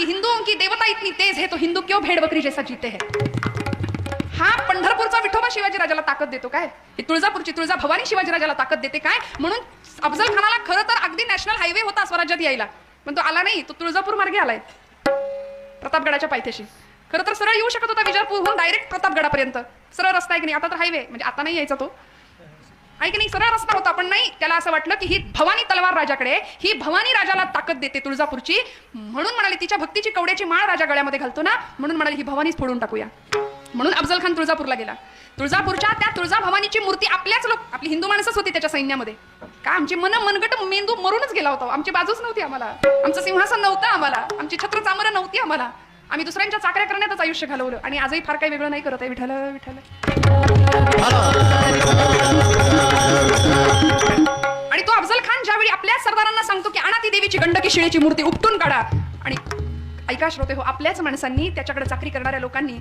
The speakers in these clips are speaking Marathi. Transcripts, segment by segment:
कि हिंदुओं की देवता इतनी तेज है तो हिंदू क्यों भेड़ बकरी जैसा जीते हैं? हा पंढरपूरचा विठोबा शिवाजीराजाला ताकद देतो काय? ही तुळजापूरची तुळजा भवानी शिवाजीराजाला ताकद देते काय? म्हणून अफजल खानाला खरं तर अगदी नॅशनल हायवे होता स्वराज्यात यायला. पण तो आला नाही तो तुळजापूर मार्गे आलाय. प्रतापगडाच्या पायथ्याशी. खरं तर सरळ येऊ शकत होता विजापूरहून डायरेक्ट प्रतापगडापर्यंत. सरळ रस्ता आहे की नाही? आता तर हायवे म्हणजे आता नाही यायचा तो. आहे की नाही? सरळ रस्ता होता पण नाही. त्याला असं वाटलं की ही भवानी तलवार राजाकडे ही भवानी राजाला ताकद देते तुळजापूरची. म्हणून म्हणाले तिच्या भक्तीची कवड्याची माळ राजा गळ्यामध्ये घालतो ना म्हणून म्हणाले ही भवानीच फोडून टाकूया. म्हणून अफजल खान तुळजापूरला गेला. तुळजापूरच्या त्या तुळजा भवानीची मूर्ती आपल्याच लोक आपली हिंदू माणसंच होती त्याच्या सैन्यामध्ये. का? आमची मन मनगट मेंदू मरूनच गेला होता. आमची बाजूच नव्हती आम्हाला. आमचं सिंहासन नव्हतं आम्हाला. आमची छत्र चामरं नव्हती आम्हाला. आम्ही दुसऱ्यांच्या चाकऱ्या करण्यातच आयुष्य घालवलं. आणि आजही फार काही वेगळं नाही करत आहे विठाल विठाल आपल्या सांगतो की आणा ती देवीची गंडकी शिळेची मूर्ती उपटून काढा. आणि ऐका श्रोते हो आपल्याच माणसांनी त्याच्याकडे चाकरी करणाऱ्या लोकांनी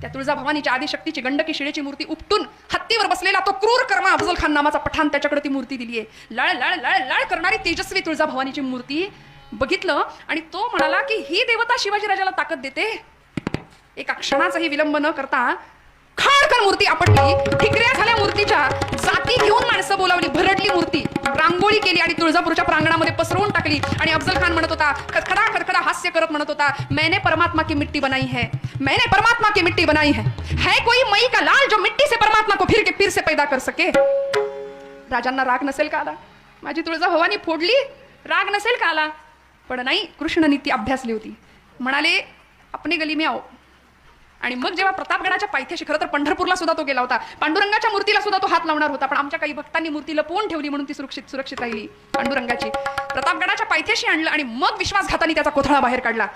त्या तुळजा भवानीच्या आदिशक्तीची गंडकी शिळेची मूर्ती उपटून हत्तीवर बसलेला तो क्रूर कर्मा अफजल खान नामाचा पठाण त्याच्याकडे ती मूर्ती दिली आहे लळ लळ लळ लळ करणारी तेजस्वी तुळजा भवानीची मूर्ती बघितलं आणि तो म्हणाला की ही देवता शिवाजीराजाला ताकद देते. एका क्षणाचाही विलंब न करता खाडकर मूर्ती आपटली. ठिकऱ्या झाल्या मूर्तीच्या. जाती रांगोळी केली आणि तुळजापूरच्या प्रांगणामध्ये पसरवून टाकली. आणि अफजल खान म्हणत होता खडखडा खडखडा हास्य करत म्हणत होता मैंने परमात्मा की मिट्टी बनाई है. मैंने परमात्मा की मिट्टी बनाई है. है कोई मई का लाल जो मिट्टी से परमात्मा को फिर के फिर से पैदा कर सके? राजांना राग नसेल का आला. माझी तुळजा भवानी फोडली. राग नसेल का आला? पण नाही कृष्ण ती अभ्यासली होती. म्हणाले अपने गली मी आओ. आणि मग जेव्हा प्रतापगडाच्या पायथ्याशी खरं तर पंढरपूरला सुद्धा तो गेला होता. पांडुरंगाच्या मूर्तीला सुद्धा तो हात लावणार होता पण आमच्या काही भक्तांनी मूर्ती लपवून ठेवली म्हणून ती सुरक्षित सुरक्षित राहिली पांडुरंगाची. प्रतापगडाच्या पायथ्याशी आणलं आणि मग विश्वासघाताने त्याचा कोथळा बाहेर काढला.